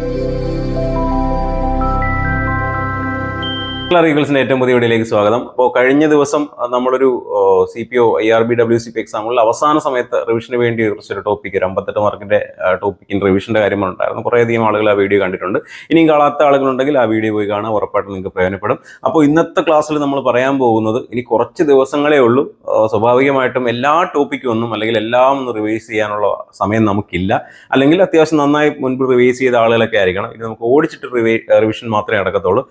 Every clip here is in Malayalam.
you. റീഗൽസിന്റെ ഏറ്റവും പുതിയ വീഡിയോയിലേക്ക് സ്വാഗതം. അപ്പോൾ കഴിഞ്ഞ ദിവസം നമ്മളൊരു C P O I R B W C P എക്സാമുകളിൽ അവസാന സമയത്ത് റിവിഷന് വേണ്ടി കുറച്ചൊരു ടോപ്പിക് ഒരു അമ്പത്തെട്ട് മാർക്കിന്റെ ടോപ്പിക്കിന് റിവിഷന്റെ കാര്യങ്ങളുണ്ടായിരുന്നു. കുറേയധികം ആളുകൾ ആ വീഡിയോ കണ്ടിട്ടുണ്ട്. ഇനിയും കാണാത്ത ആളുകളുണ്ടെങ്കിൽ ആ വീഡിയോ പോയി കാണാൻ ഉറപ്പായിട്ടും നിങ്ങൾക്ക് പ്രയോജനപ്പെടും. അപ്പോൾ ഇന്നത്തെ ക്ലാസ്സിൽ നമ്മൾ പറയാൻ പോകുന്നത് ഇനി കുറച്ച് ദിവസങ്ങളേ ഉള്ളൂ. സ്വാഭാവികമായിട്ടും എല്ലാ ടോപ്പിക്കും ഒന്നും അല്ലെങ്കിൽ എല്ലാം ഒന്ന് റിവൈസ് ചെയ്യാനുള്ള സമയം നമുക്കില്ല. അല്ലെങ്കിൽ അത്യാവശ്യം നന്നായി മുൻപ് റിവൈസ് ചെയ്ത ആളുകളൊക്കെ ആയിരിക്കണം. ഇനി നമുക്ക് ഓടിച്ചിട്ട് റിവൈ റിവിഷൻ മാത്രമേ നടക്കത്തുള്ളൂ.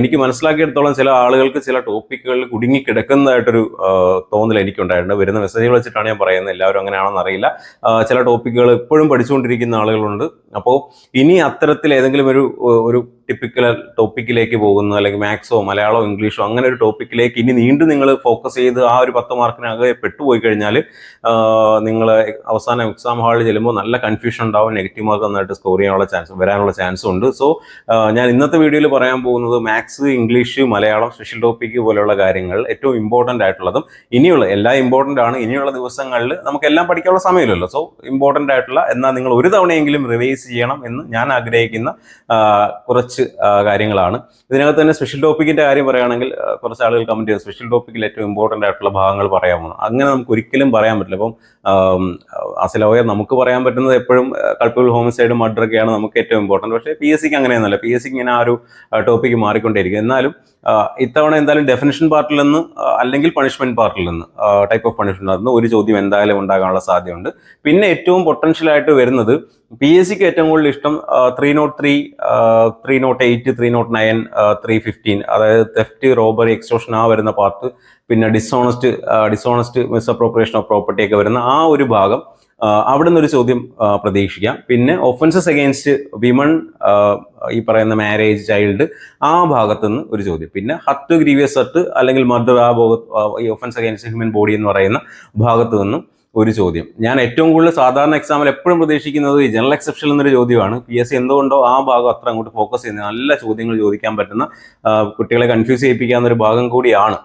എനിക്ക് എനിക്ക് മനസ്സിലാക്കിയെടുത്തോളം ചില ആളുകൾക്ക് ചില ടോപ്പിക്കുകളിൽ കുടുങ്ങി കിടക്കുന്നതായിട്ടൊരു ആഹ് തോന്നൽ എനിക്കുണ്ടായിട്ടുണ്ട്. വരുന്ന മെസ്സേജുകൾ വെച്ചിട്ടാണ് ഞാൻ പറയുന്നത്. എല്ലാവരും അങ്ങനെയാണെന്ന് അറിയില്ല. ചില ടോപ്പിക്കുകൾ ഇപ്പോഴും പഠിച്ചുകൊണ്ടിരിക്കുന്ന ആളുകളുണ്ട്. അപ്പോൾ ഇനി അത്തരത്തിൽ ഏതെങ്കിലും ഒരു ഒരു ടിപ്പിക്കൽ ടോപ്പിക്കിലേക്ക് പോകുന്നു അല്ലെങ്കിൽ മാത്സോ മലയാളമോ ഇംഗ്ലീഷോ അങ്ങനെ ഒരു ടോപ്പിക്കിലേക്ക് ഇനി നീണ്ടു നിങ്ങൾ ഫോക്കസ് ചെയ്ത് ആ ഒരു പത്ത് മാർക്കിനകെ പെട്ടുപോയി കഴിഞ്ഞാൽ നിങ്ങൾ അവസാനം എക്സാം ഹാളിൽ ചെല്ലുമ്പോൾ നല്ല കൺഫ്യൂഷൻ ഉണ്ടാവും നെഗറ്റീവ് മാർക്ക് നന്നായിട്ട് സ്കോർ ചെയ്യാനുള്ള ചാൻസ് വരാനുള്ള ചാൻസ് ഉണ്ട്. സോ ഞാൻ ഇന്നത്തെ വീഡിയോയിൽ പറയാൻ പോകുന്നത് maths English Malayalam special topic പോലെയുള്ള കാര്യങ്ങൾ ഏറ്റവും ഇമ്പോർട്ടന്റ് ആയിട്ടുള്ളതും ഇനിയുള്ള എല്ലാം ഇമ്പോർട്ടന്റ് ആണ്. ഇനിയുള്ള ദിവസങ്ങളിൽ നമുക്കെല്ലാം പഠിക്കാനുള്ള സമയമില്ലല്ലോ. സോ ഇമ്പോർട്ടന്റ് ആയിട്ടുള്ള എന്നാൽ നിങ്ങൾ ഒരു തവണയെങ്കിലും റിവൈസ് ചെയ്യണം എന്ന് ഞാൻ ആഗ്രഹിക്കുന്ന ആ, കുറച്ച് കാര്യങ്ങളാണ്. ഇതിനകത്ത് തന്നെ സ്പെഷ്യൽ ടോപ്പിക്കിന്റെ കാര്യം പറയുകയാണെങ്കിൽ കുറച്ച് ആളുകൾ കമന്റ് ചെയ്തു. സ്പെഷ്യൽ ടോപ്പിക്കിൽ ഏറ്റവും ഇമ്പോർട്ടന്റ് ആയിട്ടുള്ള ഭാഗങ്ങൾ പറയാമോ? അങ്ങനെ നമുക്ക് ഒരിക്കലും പറയാൻ പറ്റില്ല. അപ്പം ലോയർ നമുക്ക് പറയാൻ പറ്റുന്നത് എപ്പോഴും കൾപ്പിബിൾ ഹോംസൈഡ് മർഡർ ഒക്കെയാണ് നമുക്ക് ഏറ്റവും ഇമ്പോർട്ടന്റ് പക്ഷേ പി എസ് സിക്ക് അങ്ങനെയൊന്നുമല്ല. പി എസ് സിക്ക് ഇങ്ങനെ ആ ഒരു ടോപ്പിക്ക് മാറിക്കൊണ്ടേയിരിക്കും. എന്നാലും ഇത്തവണ എന്തായാലും ഡെഫിനിഷൻ പാർട്ടിൽ നിന്ന് അല്ലെങ്കിൽ പണിഷ്മെന്റ് പാർട്ടിൽ നിന്ന് ടൈപ്പ് ഓഫ് പണിഷ്മെന്റ് നിന്ന് ഒരു ചോദ്യം എന്തായാലും ഉണ്ടാകാനുള്ള സാധ്യതയുണ്ട്. പിന്നെ ഏറ്റവും പൊട്ടൻഷ്യൽ ആയിട്ട് വരുന്നത് പി എസ് സിക്ക് ഏറ്റവും കൂടുതൽ ഇഷ്ടം three nought three three nought eight three nought nine three fifteen അതായത് തെഫ്റ്റ് റോബറി എക്സ്റ്റോഷൻ ആ വരുന്ന പാർട്ട് പിന്നെ dishonest dishonest misappropriation of property ഒക്കെ വരുന്ന ആ ഒരു ഭാഗം അവിടെ നിന്നൊരു ചോദ്യം പ്രതീക്ഷിക്കാം. പിന്നെ ഒഫൻസസ് അഗെയിൻസ്റ്റ് വിമൺ ഈ പറയുന്ന മാരേജ് ചൈൽഡ് ആ ഭാഗത്തു നിന്ന് ഒരു ചോദ്യം. പിന്നെ ഹത്ത് ഗ്രീവിയസ് ഹത്ത് അല്ലെങ്കിൽ മർഡർ ആ ഭാഗത്ത് ഈ ഒഫൻസ് അഗെയിൻസ്റ്റ് ഹ്യൂമൻ ബോഡി എന്ന് പറയുന്ന ഭാഗത്തു നിന്നും ഒരു ചോദ്യം. ഞാൻ ഏറ്റവും കൂടുതൽ സാധാരണ എക്സാമിൽ എപ്പോഴും പ്രതീക്ഷിക്കുന്നത് ഈ ജനറൽ എക്സെപ്ഷൻ എന്നൊരു ചോദ്യമാണ്. പി എസ് സി എന്തുകൊണ്ടോ ആ ഭാഗം അത്ര അങ്ങോട്ട് ഫോക്കസ് ചെയ്യുന്നത് നല്ല ചോദ്യങ്ങൾ ചോദിക്കാൻ പറ്റുന്ന കുട്ടികളെ കൺഫ്യൂസ് ചെയ്യിപ്പിക്കാവുന്ന ഒരു ഭാഗം കൂടിയാണ്.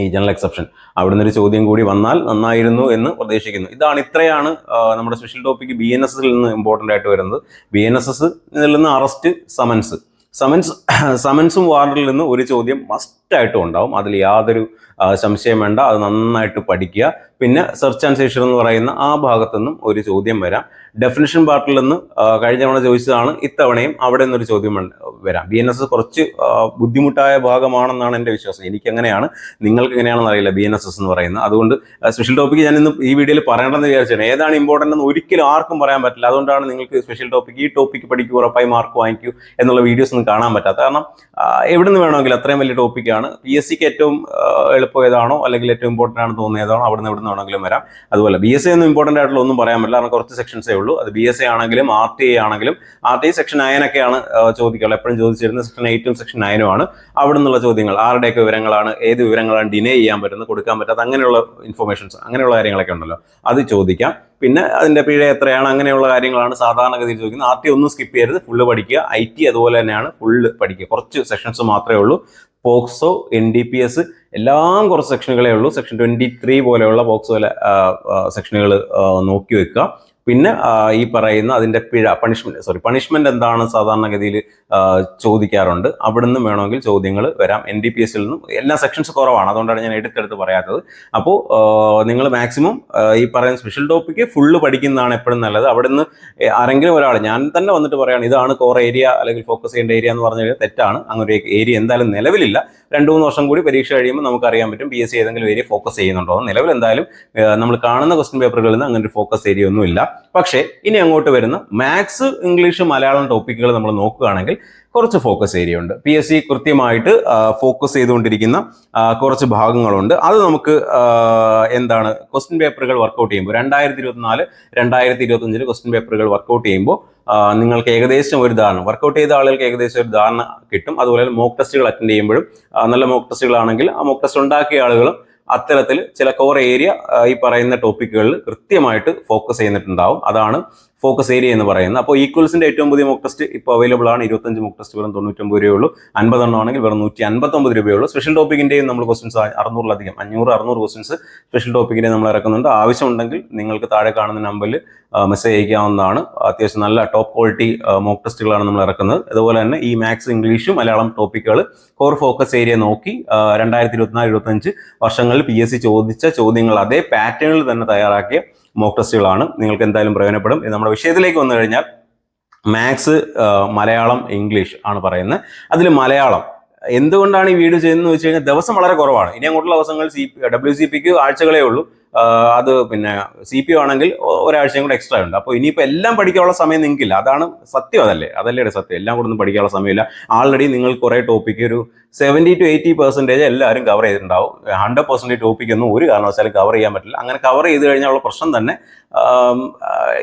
ഈ ജനറൽ എക്സെപ്ഷൻ അവിടെ നിന്നൊരു ചോദ്യം കൂടി വന്നാൽ നന്നായിരുന്നു എന്ന് പ്രതീക്ഷിക്കുന്നു. ഇതാണ് ഇത്രയാണ് നമ്മുടെ special topic B N S എസിൽ നിന്ന് ഇമ്പോർട്ടന്റ് ആയിട്ട് വരുന്നത്. ബി എൻ എസ് എസ് നിന്ന് അറസ്റ്റ് സമൻസ് സമൻസ് സമൻസും വാർഡിൽ നിന്ന് ഒരു ചോദ്യം മസ്റ്റ് ആയിട്ടും ഉണ്ടാവും. അതിൽ യാതൊരു സംശയം വേണ്ട. അത് നന്നായിട്ട് പഠിക്കുക. പിന്നെ സെർച്ച് ആൻഡ് എന്ന് പറയുന്ന ആ ഭാഗത്തു നിന്നും ഒരു ചോദ്യം വരാം. ഡെഫിനിഷൻ പാർട്ടിൽ നിന്ന് കഴിഞ്ഞ തവണ ചോദിച്ചതാണ് ഇത്തവണയും അവിടെ നിന്നൊരു ചോദ്യം വരാം. ബി എൻ എസ് കുറച്ച് ബുദ്ധിമുട്ടായ ഭാഗമാണെന്നാണ് എന്റെ വിശ്വാസം. എനിക്ക് എങ്ങനെയാണ് നിങ്ങൾക്ക് എങ്ങനെയാണെന്ന് അറിയില്ല ബി എൻ എസ് എസ് എന്ന് പറയുന്നത്. അതുകൊണ്ട് സ്പെഷ്യൽ ടോപ്പിക്ക് ഞാൻ ഇന്ന് ഈ വീഡിയോയിൽ പറയണമെന്ന് വിചാരിച്ചാണ്. ഏതാണ് ഇമ്പോർട്ടന്റ് എന്ന് ഒരിക്കലും ആർക്കും പറയാൻ പറ്റില്ല. അതുകൊണ്ടാണ് നിങ്ങൾക്ക് സ്പെഷ്യൽ ടോപ്പിക് ഈ ടോപ്പിക്ക് പഠിക്കൂ ഉറപ്പായി മാർക്ക് വാങ്ങിക്കൂ എന്നുള്ള വീഡിയോസ് ഒന്നും കാണാൻ പറ്റാത്ത കാരണം എവിടെ നിന്ന് വേണമെങ്കിലും അത്രയും വലിയ ടോപ്പിക്കാണ് പി എസ് സിക്ക് ഏറ്റവും എളുപ്പം ഏതാണോ അല്ലെങ്കിൽ ഏറ്റവും ഇമ്പോർട്ടന്റ് ആണ് തോന്നുന്നത് ഏതാണോ അവിടെ നിന്ന് എവിടെ നിന്ന് വേണമെങ്കിലും വരാം. അതുപോലെ ബി എസ് സി ഒന്നും ഇമ്പോർട്ടന്റ് ആയിട്ടുള്ള ഒന്നും പറയാൻ പറ്റില്ല. കാരണം കുറച്ച് സെക്ഷൻസേ ഉള്ളൂ. അത് ബി എസ് സി ആണെങ്കിലും ആർ ടി ഐ ആണെങ്കിലും ആർ ടി ഐ സെക്ഷൻ നയനൊക്കെയാണ് ചോദിക്കുക എപ്പോഴും ചോദിച്ചിരുന്ന സെക്ഷൻ എയ്റ്റും സെക്ഷൻ നയനും ആണ്. അവിടെ നിന്നുള്ള ചോദ്യങ്ങൾ ആരുടെയൊക്കെ വിവരങ്ങളാണ് ഏത് വിവരങ്ങളാണ് ഡിനേ ചെയ്യാൻ പറ്റുന്നത് കൊടുക്കാൻ പറ്റാത്ത അങ്ങനെയുള്ള ഇൻഫർമേഷൻസ് അങ്ങനെയുള്ള കാര്യങ്ങളൊക്കെ ഉണ്ടല്ലോ. അത് ചോദിക്കാം. പിന്നെ അതിന്റെ പിഴ എത്രയാണ് അങ്ങനെയുള്ള കാര്യങ്ങളാണ് സാധാരണഗതിയിൽ ചോദിക്കുന്നത്. ആർ ടി ഒന്നും സ്കിപ്പ് ചെയ്യരുത്. ഫുള്ള് പഠിക്കുക. ഐ ടി അതുപോലെ തന്നെയാണ് ഫുള്ള് പഠിക്കുക. കുറച്ച് സെഷൻസ് മാത്രമേ ഉള്ളൂ. POCSO N D P S എല്ലാം കുറച്ച് സെക്ഷനുകളേ ഉള്ളൂ. സെക്ഷൻ ട്വന്റി ത്രീ പോലെയുള്ള പോക്സോ സെക്ഷനുകൾ നോക്കി വെക്കുക. പിന്നെ ഈ പറയുന്ന അതിന്റെ പിഴ പണിഷ്മെന്റ് സോറി പണിഷ്മെന്റ് എന്താണ് സാധാരണഗതിയിൽ ചോദിക്കാറുണ്ട്. അവിടെ നിന്നും വേണമെങ്കിൽ ചോദ്യങ്ങൾ വരാം. എൻ ഡി പി എസിൽ നിന്നും എല്ലാ സെക്ഷൻസ് കുറവാണ്. അതുകൊണ്ടാണ് ഞാൻ എടുത്തെടുത്ത് പറയാത്തത്. അപ്പോൾ നിങ്ങൾ മാക്സിമം ഈ പറയുന്ന സ്പെഷ്യൽ ടോപ്പിക്ക് ഫുള്ള് പഠിക്കുന്നതാണ് എപ്പോഴും നല്ലത്. അവിടെ നിന്ന് ആരെങ്കിലും ഒരാൾ ഞാൻ തന്നെ വന്നിട്ട് പറയാണ് ഇതാണ് കോർ ഏരിയ അല്ലെങ്കിൽ ഫോക്കസ് ചെയ്യേണ്ട ഏരിയ എന്ന് പറഞ്ഞു കഴിഞ്ഞാൽ തെറ്റാണ്. അങ്ങനെ ഒരു ഏരിയ എന്തായാലും നിലവിലില്ല. രണ്ട് മൂന്ന് വർഷം കൂടി പരീക്ഷ കഴിയുമ്പോൾ നമുക്ക് അറിയാൻ പറ്റും പി എസ് സി ഏതെങ്കിലും ഏരിയ ഫോക്കസ് ചെയ്യുന്നുണ്ടോ നിലവിൽ എന്തായാലും നമ്മൾ കാണുന്ന ക്വസ്റ്റ്യൻ പേപ്പറുകളിൽ നിന്ന് അങ്ങനെ ഒരു ഫോക്കസ് ഏരിയ ഒന്നും ഇല്ല. പക്ഷേ ഇനി അങ്ങോട്ട് വരുന്ന മാത്സ് ഇംഗ്ലീഷ് മലയാളം ടോപ്പിക്കുകൾ നമ്മൾ നോക്കുകയാണെങ്കിൽ കുറച്ച് ഫോക്കസ് ഏരിയ ഉണ്ട്. പി എസ് സി കൃത്യമായിട്ട് ഫോക്കസ് ചെയ്തുകൊണ്ടിരിക്കുന്ന കുറച്ച് ഭാഗങ്ങളുണ്ട്. അത് നമുക്ക് എന്താണ് ക്വസ്റ്റ്യൻ പേപ്പറുകൾ വർക്കൗട്ട് ചെയ്യുമ്പോൾ രണ്ടായിരത്തി ഇരുപത്തിനാല് രണ്ടായിരത്തി ഇരുപത്തഞ്ചിൽ ക്വസ്റ്റ്യൻ പേപ്പറുകൾ വർക്കൗട്ട് ചെയ്യുമ്പോൾ നിങ്ങൾക്ക് ഏകദേശം ഒരു ധാരണ വർക്കൗട്ട് ചെയ്ത ആളുകൾക്ക് ഏകദേശം ഒരു ധാരണ കിട്ടും. അതുപോലെ മോക്ക് ടെസ്റ്റുകൾ അറ്റൻഡ് ചെയ്യുമ്പോഴും നല്ല മോക്ക് ടെസ്റ്റുകളാണെങ്കിൽ ആ മോക്ക് ടെസ്റ്റ് ഉണ്ടാക്കിയ ആളുകളും അത്തരത്തിൽ ചില കോർ ഏരിയ ഈ പറയുന്ന ടോപ്പിക്കുകളിൽ കൃത്യമായിട്ട് ഫോക്കസ് ചെയ്യുന്നിട്ടുണ്ടാവും അതാണ് ഫോക്കസ് ഏരിയ എന്ന് പറയുന്നത്. അപ്പോൾ ഈക്വൽസിന്റെ ഏറ്റവും പുതിയ മോക്ക് ടെസ്റ്റ് ഇപ്പോൾ അവൈലബിൾ ആണ്. ഇരുപത്തഞ്ച് മോക്ക് ടെസ്റ്റ് വെറും തൊണ്ണൂറ്റൊമ്പത് രൂപയുള്ളൂ അൻപതെണ്ണം ആണെങ്കിൽ വെറും നൂറ്റി അൻപത്തൊമ്പത് രൂപയുള്ളൂ സ്പെഷ്യൽ ടോപ്പിക്കിന്റെയും നമ്മൾ ക്വസ്റ്റൻസ് അറുന്നൂറിലധികം അഞ്ഞൂറ് അറുന്നൂറ് ക്വസ്റ്റൻസ് സ്പെഷ്യൽ ടോപ്പിക്കിന്റെ നമ്മൾ ഇറക്കുന്നുണ്ട്. ആവശ്യമുണ്ടെങ്കിൽ നിങ്ങൾക്ക് താഴെ കാണുന്ന നമ്പറിൽ മെസ്സേജ് അയക്കാവുന്നതാണ്. അത്യാവശ്യം നല്ല ടോപ്പ് ക്വാളിറ്റി മോക്ക് ടെസ്റ്റുകളാണ് നമ്മൾ ഇറക്കുന്നത്. അതുപോലെ തന്നെ ഈ മാത്സ് ഇംഗ്ലീഷും മലയാളം ടോപ്പിക്കുകൾ കോർ ഫോക്കസ് ഏരിയ നോക്കി രണ്ടായിരത്തി ഇരുപത്തിനാല് ഇരുപത്തഞ്ച് വർഷങ്ങളിൽ പി ചോദിച്ച ചോദ്യങ്ങൾ അതേ പാറ്റേണിൽ തന്നെ തയ്യാറാക്കിയ മോക്ക് ടെസ്റ്റുകളാണ് നിങ്ങൾക്ക് എന്തായാലും പ്രയോജനപ്പെടും. നമ്മുടെ വിഷയത്തിലേക്ക് വന്നു കഴിഞ്ഞാൽ മാത്സ് മലയാളം ഇംഗ്ലീഷ് ആണ് പറയുന്നത്. അതിൽ മലയാളം എന്തുകൊണ്ടാണ് ഈ വീഡിയോ ചെയ്യുന്നത് വെച്ച് കഴിഞ്ഞാൽ ദിവസം വളരെ കുറവാണ്. ഇനി അങ്ങോട്ടുള്ള ദിവസങ്ങൾ സി ഡബ്ല്യു സി പിക്ക് ആഴ്ചകളേ ഉള്ളൂ. അത് പിന്നെ സി പി ആണെങ്കിൽ ഒരാഴ്ചയും കൂടെ എക്സ്ട്രാ ഉണ്ട്. അപ്പോൾ ഇനിയിപ്പോൾ എല്ലാം പഠിക്കാനുള്ള സമയം നിങ്ങൾക്കില്ല. അതാണ് സത്യം അതല്ലേ? അതല്ലേ സത്യം. എല്ലാം കൂടെ ഒന്നും പഠിക്കാനുള്ള സമയമില്ല. ആൾറെഡി നിങ്ങൾ കുറേ ടോപ്പിക്ക് ഒരു സെവന്റി ടു എയ്റ്റി പെർസെന്റേജ് എല്ലാവരും കവർ ചെയ്തിട്ടുണ്ടാവും. ഹൺഡ്രഡ് പെർസെന്റേജ് ടോപ്പിക് ഒന്നും ഒരു കാരണവശാലും കവർ ചെയ്യാൻ പറ്റില്ല. അങ്ങനെ കവർ ചെയ്ത് കഴിഞ്ഞാലുള്ള പ്രശ്നം തന്നെ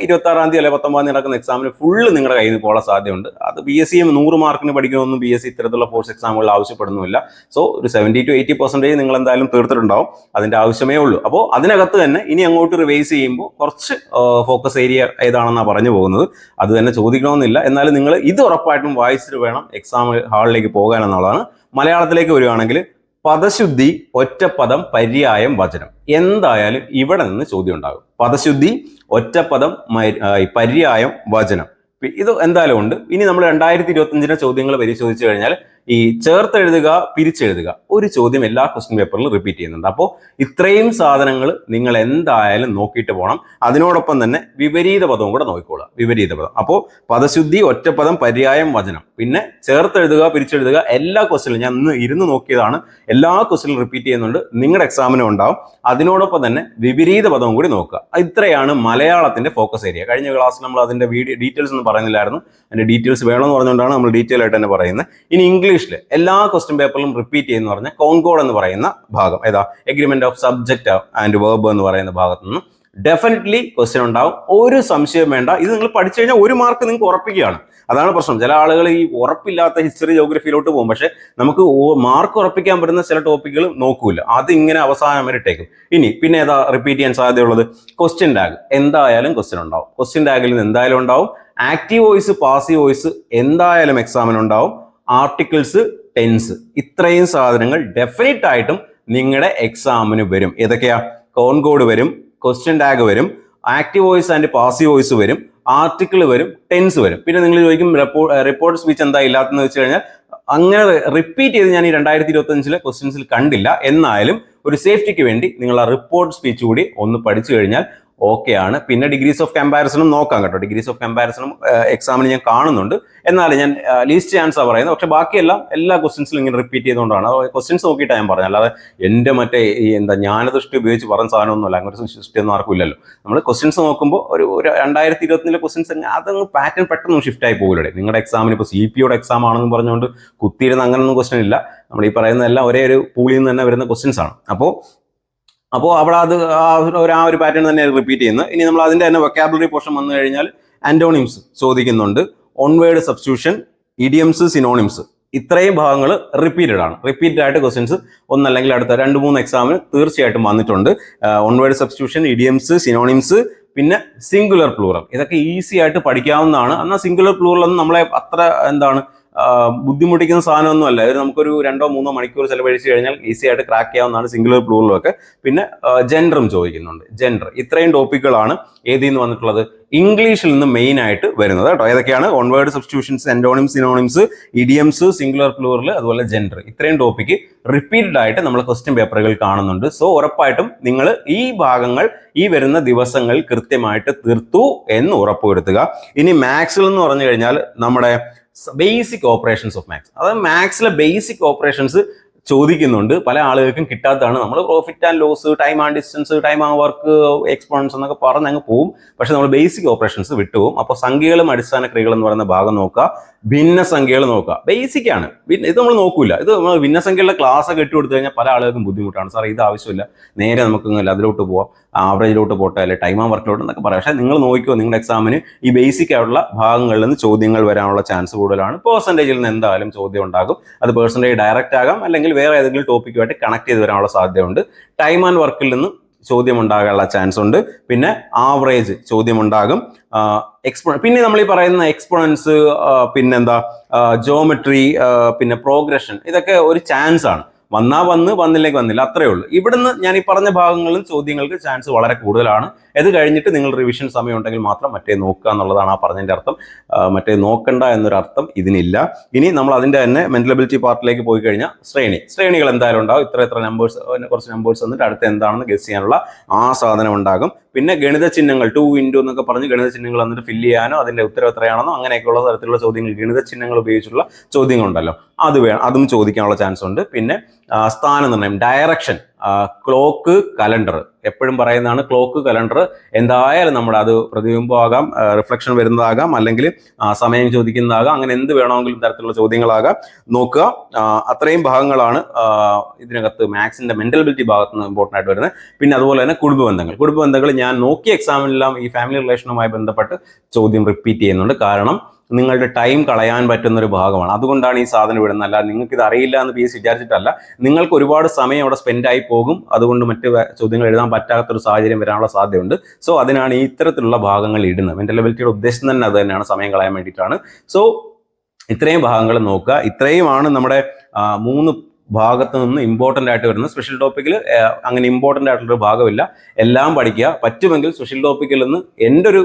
ഇരുപത്താറാം തീയതി അല്ലെ പത്തൊമ്പതാം തീയതി നടക്കുന്ന എക്സാമിന് ഫുള്ള് നിങ്ങളുടെ കയ്യിൽ നിന്ന് പോകാൻ സാധ്യതയുണ്ട്. അത് ബി എസ് സിയും നൂറ് മാർക്കിന് പഠിക്കണമെന്നും ബി എസ് സി ഇത്തരത്തിലുള്ള ഫോഴ്സ് എക്സാമുകൾ ആവശ്യപ്പെടുന്നുമില്ല. സോ ഒരു സെവന്റി ടു എയ്റ്റി പെർസെന്റേജ് നിങ്ങൾ എന്തായാലും തീർത്തിട്ടുണ്ടാവും. അതിന്റെ ആവശ്യമേ ഉള്ളൂ. അപ്പോൾ അതിനകത്ത് തന്നെ ഇനി അങ്ങോട്ട് റിവൈസ് ചെയ്യുമ്പോൾ കുറച്ച് ഫോക്കസ് ഏരിയ ഏതാണെന്നാണ് പറഞ്ഞു പോകുന്നത്. അത് തന്നെ ചോദിക്കണമെന്നില്ല. എന്നാലും നിങ്ങൾ ഇത് ഉറപ്പായിട്ടും വായിച്ചിട്ട് വേണം എക്സാം ഹാളിലേക്ക് പോകാൻ എന്നുള്ളതാണ് മലയാളത്തിലേക്ക് വരികയാണെങ്കിൽ പദശുദ്ധി ഒറ്റപ്പദം പര്യായം വചനം. എന്തായാലും ഇവിടെ നിന്ന് ചോദ്യം ഉണ്ടാകും. പദശുദ്ധി ഒറ്റപ്പദം പര്യായം വചനം. ഇത് എന്തായാലും ഉണ്ട്. ഇനി നമ്മൾ രണ്ടായിരത്തി ഇരുപത്തി ചോദ്യങ്ങൾ പരിശോധിച്ചു കഴിഞ്ഞാൽ ഈ ചേർത്തെഴുതുക പിരിച്ചെഴുതുക ഒരു ചോദ്യം എല്ലാ ക്വസ്റ്റ്യൻ പേപ്പറിലും റിപ്പീറ്റ് ചെയ്യുന്നുണ്ട്. അപ്പോൾ ഇത്രയും സാധനങ്ങൾ നിങ്ങൾ എന്തായാലും നോക്കിയിട്ട് പോകണം അതിനോടൊപ്പം തന്നെ വിപരീത പദവും കൂടെ നോക്കിക്കോളുക. വിപരീത പദം. അപ്പോൾ പദശുദ്ധി ഒറ്റപ്പദം പര്യായം വചനം. പിന്നെ ചേർത്തെഴുതുക പിരിച്ചെഴുതുക എല്ലാ ക്വസ്റ്റ്യനിലും ഞാൻ ഇന്ന് ഇരുന്ന് നോക്കിയതാണ്. എല്ലാ ക്വസ്റ്റ്യനും റിപ്പീറ്റ് ചെയ്യുന്നുണ്ട്. നിങ്ങളുടെ എക്സാമിനും ഉണ്ടാവും. അതിനോടൊപ്പം തന്നെ വിപരീത പദവും കൂടി നോക്കുക. ഇത്രയാണ് മലയാളത്തിന്റെ ഫോക്കസ് ഏരിയ കഴിഞ്ഞ ക്ലാസ്സിൽ നമ്മൾ അതിന്റെ വീഡിയോ ഡീറ്റെയിൽസ് ഒന്നും പറയുന്നില്ലായിരുന്നു. അതിന്റെ ഡീറ്റെയിൽസ് വേണമെന്ന് പറഞ്ഞുകൊണ്ടാണ് നമ്മൾ ഡീറ്റെയിൽ ആയിട്ട് തന്നെ പറയുന്നത്. ഇനി ഇംഗ്ലീഷിൽ എല്ലാ ക്വസ്റ്റ്യൻ പേപ്പറിലും റിപ്പീറ്റ് ചെയ്യുന്ന പറഞ്ഞ കോൺകോഡ് എന്ന് പറയുന്ന ഭാഗം. ഏതാ? Agreement of subject and verb എന്ന് പറയുന്ന ഭാഗത്ത് നിന്ന് ഡെഫിനറ്റ്ലി ക്വസ്റ്റ്യൻ ഉണ്ടാവും. ഒരു സംശയം വേണ്ട. ഇത് നിങ്ങൾ പഠിച്ചു കഴിഞ്ഞാൽ ഒരു മാർക്ക് നിങ്ങൾക്ക് ഉറപ്പിക്കുകയാണ്. അതാണ് പ്രശ്നം. ചില ആളുകൾ ഈ ഉറപ്പില്ലാത്ത ഹിസ്റ്ററി ജോഗ്രഫിയിലോട്ട് പോകും. പക്ഷെ നമുക്ക് മാർക്ക് ഉറപ്പിക്കാൻ പറ്റുന്ന ചില ടോപ്പിക്കുകൾ നോക്കൂല. അത് ഇങ്ങനെ അവസാനം വരെ ഇട്ടേക്കും. ഇനി പിന്നെ ഏതാ റിപ്പീറ്റ് ചെയ്യാൻ സാധ്യതയുള്ളത്? ക്വസ്റ്റ്യൻ ടാഗ് എന്തായാലും ക്വസ്റ്റ്യൻ ഉണ്ടാവും. ക്വസ്റ്റ്യൻ ടാഗിൽ നിന്ന് എന്തായാലും ഉണ്ടാവും. ആക്റ്റീവ് വോയിസ് പാസീവ് വോയിസ് എന്തായാലും എക്സാമിന് ഉണ്ടാവും. ആർട്ടിക്കിൾസ് ടെൻസ് ഇത്രയും സാധനങ്ങൾ ഡെഫിനറ്റ് ആയിട്ടും നിങ്ങളുടെ എക്സാമിന് വരും. ഏതൊക്കെയാ? കോൺകോഡ് വരും ക്വസ്റ്റ്യൻ ടാഗ് വരും active voice and passive voice വരും ആർട്ടിക്കിൾ വരും ടെൻസ് വരും. പിന്നെ നിങ്ങൾ ചോദിക്കും റിപ്പോർട്ട് സ്പീച്ച് എന്താ ഇല്ലാത്തതെന്ന് വെച്ച് കഴിഞ്ഞാൽ അങ്ങനെ റിപ്പീറ്റ് ചെയ്ത് ഞാൻ ഈ രണ്ടായിരത്തി ഇരുപത്തി അഞ്ചിലെ ക്വസ്റ്റ്യൻസിൽ കണ്ടില്ല. എന്നാലും ഒരു സേഫ്റ്റിക്ക് വേണ്ടി നിങ്ങൾ ആ റിപ്പോർട്ട് സ്പീച്ച് കൂടി ഒന്ന് പഠിച്ചു കഴിഞ്ഞാൽ ഓക്കെ ആണ്. പിന്നെ ഡിഗ്രീസ് ഓഫ് കമ്പാരിസണും നോക്കാം കേട്ടോ. ഡിഗ്രീസ് ഓഫ് കമ്പാരിസണും എക്സാമിന് ഞാൻ കാണുന്നുണ്ട്. എന്നാൽ ഞാൻ ലീസ്റ്റ് ചാൻസാണ് പറയുന്നത്. പക്ഷെ ബാക്കിയെല്ലാം എല്ലാ ക്വസ്റ്റ്യൻസിലും ഇങ്ങനെ റിപ്പീറ്റ് ചെയ്തുകൊണ്ടാണ്. ക്വസ്റ്റ്യൻസ് നോക്കിയിട്ടാണ് ഞാൻ പറഞ്ഞത്. അല്ലാതെ എന്റെ മറ്റേ ഈ എന്താ ജ്ഞാനദൃഷ്ടി ഉപയോഗിച്ച് പറഞ്ഞ സാധനമൊന്നുമല്ല. അങ്ങനെ സൃഷ്ടിയൊന്നും ആർക്കും ഇല്ലല്ലോ. നമ്മൾ ക്വസ്റ്റ്യൻസ് നോക്കുമ്പോൾ ഒരു ഒരു രണ്ടായിരത്തി ഇരുപത്തിലെ ക്വസ്റ്റ്യൻസ് അതങ്ങ് പാറ്റേൺ പെട്ടെന്ന് ഷിഫ്റ്റ് ആയി പോകില്ലേ നിങ്ങളുടെ എക്സാമിന് ഇപ്പോൾ സി പി യുടെ എക്സാം ആണെന്ന് പറഞ്ഞുകൊണ്ട് കുത്തിയിരുന്ന അങ്ങനെയൊന്നും ക്വസ്റ്റ്യൻ ഇല്ല. നമ്മൾ ഈ പറയുന്നതെല്ലാം ഒരേ ഒരു പൂളിൽ നിന്ന് തന്നെ വരുന്ന ക്വസ്റ്റ്യൻസ് ആണ്. അപ്പോൾ അപ്പോൾ അവിടെ അത് ആ ഒരു പാറ്റേൺ തന്നെ റിപ്പീറ്റ് ചെയ്യുന്നത് ഇനി നമ്മൾ അതിന്റെ തന്നെ വൊക്കാബുലറി പോർഷൻ വന്നു കഴിഞ്ഞാൽ ആന്റോണിംസ് ചോദിക്കുന്നുണ്ട്. ഓൺവേഡ് സബ്സ്റ്റിറ്റ്യൂഷൻ ഇഡിയംസ് സിനോണിംസ് ഇത്രയും ഭാഗങ്ങൾ റിപ്പീറ്റഡ് ആണ്. റിപ്പീറ്റഡ് ആയിട്ട് ക്വസ്റ്റ്യൻസ് ഒന്നല്ലെങ്കിൽ അടുത്ത രണ്ട് മൂന്ന് എക്സാമിന് തീർച്ചയായിട്ടും വന്നിട്ടുണ്ട്. One word substitution idioms synonyms പിന്നെ സിംഗുലർ പ്ലൂറൽ ഇതൊക്കെ ഈസി ആയിട്ട് പഠിക്കാവുന്നതാണ്. എന്നാൽ സിംഗുലർ പ്ലൂറൽ ഒന്നും നമ്മളെ അത്ര എന്താണ് ബുദ്ധിമുട്ടിക്കുന്ന സാധനമൊന്നും അല്ല ഇത് നമുക്കൊരു രണ്ടോ മൂന്നോ മണിക്കൂർ ചിലവഴിച്ച് കഴിഞ്ഞാൽ ഈസി ആയിട്ട് ക്രാക്ക് ചെയ്യാവുന്നതാണ് സിംഗുലർ പ്ലൂറിലൊക്കെ പിന്നെ ജെൻഡറും ചോദിക്കുന്നുണ്ട്. ജെൻഡർ ഇത്രയും ടോപ്പിക്കുകളാണ് ഏതിൽ നിന്ന് വന്നിട്ടുള്ളത് ഇംഗ്ലീഷിൽ നിന്ന് മെയിൻ ആയിട്ട് വരുന്നത് കേട്ടോ. ഏതൊക്കെയാണ്? One word substitutions antonyms synonyms idioms singular plural അതുപോലെ ജെൻഡർ ഇത്രയും ടോപ്പിക്ക് റിപ്പീറ്റഡ് ആയിട്ട് നമ്മൾ ക്വസ്റ്റ്യൻ പേപ്പറുകൾ കാണുന്നുണ്ട്. സോ ഉറപ്പായിട്ടും നിങ്ങൾ ഈ ഭാഗങ്ങൾ ഈ വരുന്ന ദിവസങ്ങൾ കൃത്യമായിട്ട് തീർത്തു എന്ന് ഉറപ്പുവരുത്തുക. ഇനി മാത്സിൽ എന്ന് പറഞ്ഞു കഴിഞ്ഞാൽ നമ്മുടെ ബേസിക് ഓപ്പറേഷൻസ് ഓഫ് മാത്സ് അതായത് മാത്സിലെ ബേസിക് ഓപ്പറേഷൻസ് ചോദിക്കുന്നുണ്ട്. പല ആളുകൾക്കും കിട്ടാത്തതാണ്. നമ്മൾ profit and loss time and distance time ആ വർക്ക് എക്സ്പോണൻസ് എന്നൊക്കെ പറഞ്ഞ് അങ്ങ് പോവും. പക്ഷെ നമ്മൾ ബേസിക് ഓപ്പറേഷൻസ് വിട്ടുപോകും അപ്പോൾ സംഖ്യകളും അടിസ്ഥാന ക്രിയകളും എന്ന് പറയുന്ന ഭാഗം നോക്കുക. ഭിന്ന സംഖ്യകൾ നോക്കുക. ബേസിക് ആണ്. ഇത് നമ്മൾ നോക്കൂല. ഇത് നമ്മൾ ഭിന്നസംഖ്യകളുടെ ക്ലാസ് ഒക്കെ ഇട്ട് കൊടുത്തു കഴിഞ്ഞാൽ പല ആളുകൾക്കും ബുദ്ധിമുട്ടാണ്. സാർ ഇത് ആവശ്യമില്ല. നേരെ നമുക്ക് അതിലോട്ട് പോവാം. ആവറേജിലോട്ട് പോട്ടെ അല്ലെ ടൈം ആൻഡ് വർക്കിലോട്ട് എന്നൊക്കെ പറയാം. പക്ഷേ നിങ്ങൾ നോക്കിയോ നിങ്ങളുടെ എക്സാമിന് ഈ ബേസിക് ആയിട്ടുള്ള ഭാഗങ്ങളിൽ നിന്ന് ചോദ്യങ്ങൾ വരാനുള്ള ചാൻസ് കൂടുതലാണ്. പേഴ്സന്റേജിൽ നിന്ന് എന്തായാലും ചോദ്യം ഉണ്ടാകും. അത് പേഴ്സന്റേജ് ഡയറക്റ്റ് ആകാം അല്ലെങ്കിൽ വേറെ ഏതെങ്കിലും ടോപ്പിക്കുമായിട്ട് കണക്ട് ചെയ്ത് വരാനുള്ള സാധ്യതയുണ്ട്. ടൈം ആൻഡ് വർക്കിൽ നിന്ന് ചോദ്യം ഉണ്ടാകാനുള്ള ചാൻസ് ഉണ്ട്. പിന്നെ ആവറേജ് ചോദ്യം ഉണ്ടാകും. എക്സ്പോ പിന്നെ നമ്മൾ ഈ പറയുന്ന എക്സ്പോണൻസ് പിന്നെന്താ ജോമെട്രി പിന്നെ പ്രോഗ്രഷൻ ഇതൊക്കെ ഒരു ചാൻസ് ആണ്. വന്നാ വന്ന് വന്നില്ലെങ്കിൽ വന്നില്ല. അത്രേ ഉള്ളൂ. ഇവിടുന്ന് ഞാൻ ഈ പറഞ്ഞ ഭാഗങ്ങളും ചോദ്യങ്ങൾക്ക് ചാൻസ് വളരെ കൂടുതലാണ്. ഇത് കഴിഞ്ഞിട്ട് നിങ്ങൾ റിവിഷൻ സമയം ഉണ്ടെങ്കിൽ മാത്രം മറ്റേ നോക്കുക എന്നുള്ളതാണ് ആ പറഞ്ഞതിന്റെ അർത്ഥം. മറ്റേ നോക്കണ്ട എന്നൊരു അർത്ഥം ഇതിനില്ല. ഇനി നമ്മൾ അതിന്റെ തന്നെ മെന്റലബിലിറ്റി പാർട്ടിലേക്ക് പോയി കഴിഞ്ഞാൽ ശ്രേണി. ശ്രേണികൾ എന്തായാലും ഉണ്ടാകും ഇത്ര ഇത്ര നമ്പേഴ്സ് കുറച്ച് നമ്പേഴ്സ് വന്നിട്ട് അടുത്ത എന്താണെന്ന് ഗസ് ചെയ്യാനുള്ള ആ സാധനം ഉണ്ടാകും. പിന്നെ ഗണിത ചിഹ്നങ്ങൾ ടു ഇന്റു എന്നൊക്കെ പറഞ്ഞ് ഗണിത ചിഹ്നങ്ങൾ വന്നിട്ട് ഫില്ല് ചെയ്യാനോ അതിന്റെ ഉത്തരം എത്രയാണെന്നോ അങ്ങനെയൊക്കെയുള്ള തരത്തിലുള്ള ചോദ്യങ്ങൾ ഗണിത ചിഹ്നങ്ങൾ ഉപയോഗിച്ചുള്ള ചോദ്യങ്ങളുണ്ടല്ലോ. അത് വേണം അതും ചോദിക്കാനുള്ള ചാൻസ് ഉണ്ട്. പിന്നെ സ്ഥാനം നിർണയം ഡയറക്ഷൻ ക്ലോക്ക് കലണ്ടർ എപ്പോഴും പറയുന്നതാണ് ക്ലോക്ക് കലണ്ടർ എന്തായാലും നമ്മൾ അത് പ്രതിബിംബമാകാം റിഫ്ലക്ഷൻ വരുന്നതാകാം അല്ലെങ്കിൽ സമയം ചോദിക്കുന്നതാകാം അങ്ങനെ എന്ത് വേണമെങ്കിലും തരത്തിലുള്ള ചോദ്യങ്ങളാകാം. നോക്കുക അത്രയും ഭാഗങ്ങളാണ് ഇതിനകത്ത് മാത്സിന്റെ മെന്റലബിലിറ്റി ബിലിറ്റി ഭാഗത്ത് നിന്ന് ഇമ്പോർട്ടന്റ് ആയിട്ട് വരുന്നത്. പിന്നെ അതുപോലെ തന്നെ കുടുംബ ബന്ധങ്ങൾ. കുടുംബ ബന്ധങ്ങൾ ഞാൻ നോക്കിയ എക്സാമിലെല്ലാം ഈ ഫാമിലി റിലേഷനുമായി ബന്ധപ്പെട്ട് ചോദ്യം റിപ്പീറ്റ് ചെയ്യുന്നുണ്ട്. കാരണം നിങ്ങളുടെ ടൈം കളയാൻ പറ്റുന്ന ഒരു ഭാഗമാണ്. അതുകൊണ്ടാണ് ഈ സാധനം വിടുന്നത് അല്ല നിങ്ങൾക്ക് ഇത് അറിയില്ല എന്ന് പി എസ് വിചാരിച്ചിട്ടല്ല. നിങ്ങൾക്ക് ഒരുപാട് സമയം അവിടെ സ്പെൻഡ് ആയി പോകും. അതുകൊണ്ട് മറ്റ് ചോദ്യങ്ങൾ എഴുതാൻ പറ്റാത്തൊരു സാഹചര്യം വരാനുള്ള സാധ്യതയുണ്ട്. സോ അതിനാണ് ഈ ഇത്തരത്തിലുള്ള ഭാഗങ്ങൾ ഇടുന്നത്. മെന്റൽ എബിലിറ്റിയുടെ ഉദ്ദേശം തന്നെ അത് തന്നെയാണ്. സമയം കളയാൻ വേണ്ടിയിട്ടാണ്. സോ ഇത്രയും ഭാഗങ്ങൾ നോക്കുക. ഇത്രയുമാണ് നമ്മുടെ മൂന്ന് ഭാഗത്ത് നിന്ന് ഇമ്പോർട്ടന്റ് ആയിട്ട് വരുന്ന സ്പെഷ്യൽ ടോപ്പിക്കിൽ അങ്ങനെ ഇമ്പോർട്ടന്റ് ആയിട്ടുള്ളൊരു ഭാഗമില്ല. എല്ലാം പഠിക്കുക. പറ്റുമെങ്കിൽ സ്പെഷ്യൽ ടോപ്പിക്കിൽ നിന്ന് എന്റെ ഒരു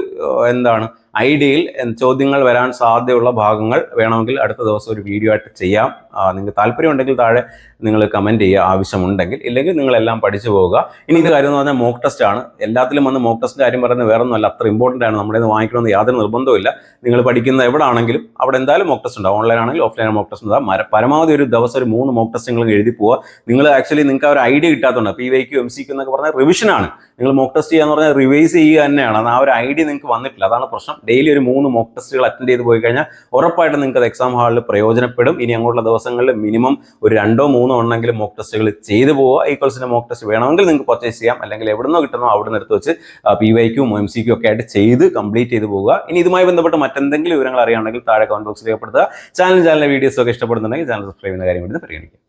എന്താണ് ഐഡിയയിൽ ചോദ്യങ്ങൾ വരാൻ സാധ്യതയുള്ള ഭാഗങ്ങൾ വേണമെങ്കിൽ അടുത്ത ദിവസം ഒരു വീഡിയോ ആയിട്ട് ചെയ്യാം. നിങ്ങൾക്ക് താല്പര്യമുണ്ടെങ്കിൽ താഴെ നിങ്ങൾ കമന്റ് ചെയ്യുക ആവശ്യമുണ്ടെങ്കിൽ ഇല്ലെങ്കിൽ നിങ്ങളെല്ലാം പഠിച്ചു പോവുക. ഇനി ഇത് കാര്യം എന്ന് പറഞ്ഞാൽ മോക്ക് ടെസ്റ്റ് ആണ്. എല്ലാത്തിലും വന്ന് മോക്ക് ടെസ്റ്റിന്റെ കാര്യം പറയുന്നത് വേറെ ഒന്നുമല്ല അത്ര ഇമ്പോർട്ടന്റ് ആണ്. നമ്മുടെ വാങ്ങിക്കണമെന്ന് യാതൊരു നിർബന്ധമില്ല നിങ്ങൾ പഠിക്കുന്ന എവിടെ ആണെങ്കിലും അവിടെ എന്തായാലും മോക്ക് ടെസ്റ്റ് ഉണ്ടാവും. ഓൺലൈൻ ആണെങ്കിൽ ഓഫ്ലൈൻ മോക്ക് ടെസ്റ്റ് ഉണ്ടാവും. പരമാവധി ഒരു ദിവസം ഒരു മൂന്ന് മോക്ക് ടെസ്റ്റുകളും എഴുതി പോവുക. നിങ്ങൾ ആക്ച്വലി നിങ്ങൾക്ക് ഒരു ഐഡിയ കിട്ടാത്തതുകൊണ്ട് പി വൈക്കും എം സിക്കും എന്നൊക്കെ പറഞ്ഞാൽ റിവിഷനാണ് നിങ്ങൾ മോക്ക് ടെസ്റ്റ് ചെയ്യാന്ന് പറഞ്ഞാൽ റിവൈസ് ചെയ്യുക തന്നെയാണ്. ആ ഒരു ഐഡിയ നിങ്ങൾക്ക് വന്നിട്ടില്ല. അതാണ് പ്രശ്നം. ഡെയിലി ഒരു മൂന്ന് മോക്ക് ടെസ്റ്റുകൾ അറ്റൻഡ് ചെയ്ത് പോയി കഴിഞ്ഞാൽ ഉറപ്പായിട്ടും നിങ്ങൾക്ക് അത് എക്സാം ഹാളിൽ പ്രയോജനപ്പെടും. ഇനി അങ്ങോട്ടുള്ള ദിവസങ്ങളിൽ മിനിമം ഒരു രണ്ടോ മൂന്നോ ഉണ്ടെങ്കിലും മോക്ക് ടെസ്റ്റുകൾ ചെയ്തു പോവുക. ഈക്വൽസിന്റെ മോക്ക് ടെസ്റ്റ് വേണമെങ്കിൽ നിങ്ങൾക്ക് പർച്ചേസ് ചെയ്യാം. അല്ലെങ്കിൽ എവിടുന്നോ കിട്ടുന്നോ അവിടെ നിന്ന് എടുത്ത് വെച്ച് പി വൈക്കും എം സിക്കും ഒക്കെ ആയിട്ട് ചെയ്ത് കംപ്ലീറ്റ് ചെയ്ത് പോവുക. ഇനി ഇതുമായി ബന്ധപ്പെട്ട് മറ്റെന്തെങ്കിലും വിവരങ്ങൾ അറിയാണെങ്കിൽ താഴെ കമന്റ് ബോക്സിൽ രേഖപ്പെടുത്തുക. ചാനൽ ചാനലിലെ വീഡിയോസ് ഒക്കെ ഇഷ്ടപ്പെടുന്നുണ്ടെങ്കിൽ ചാനൽ സബ്സ്ക്രൈബ് ചെയ്യുന്ന കാര്യം കൂടി പരിഗണിക്കുക.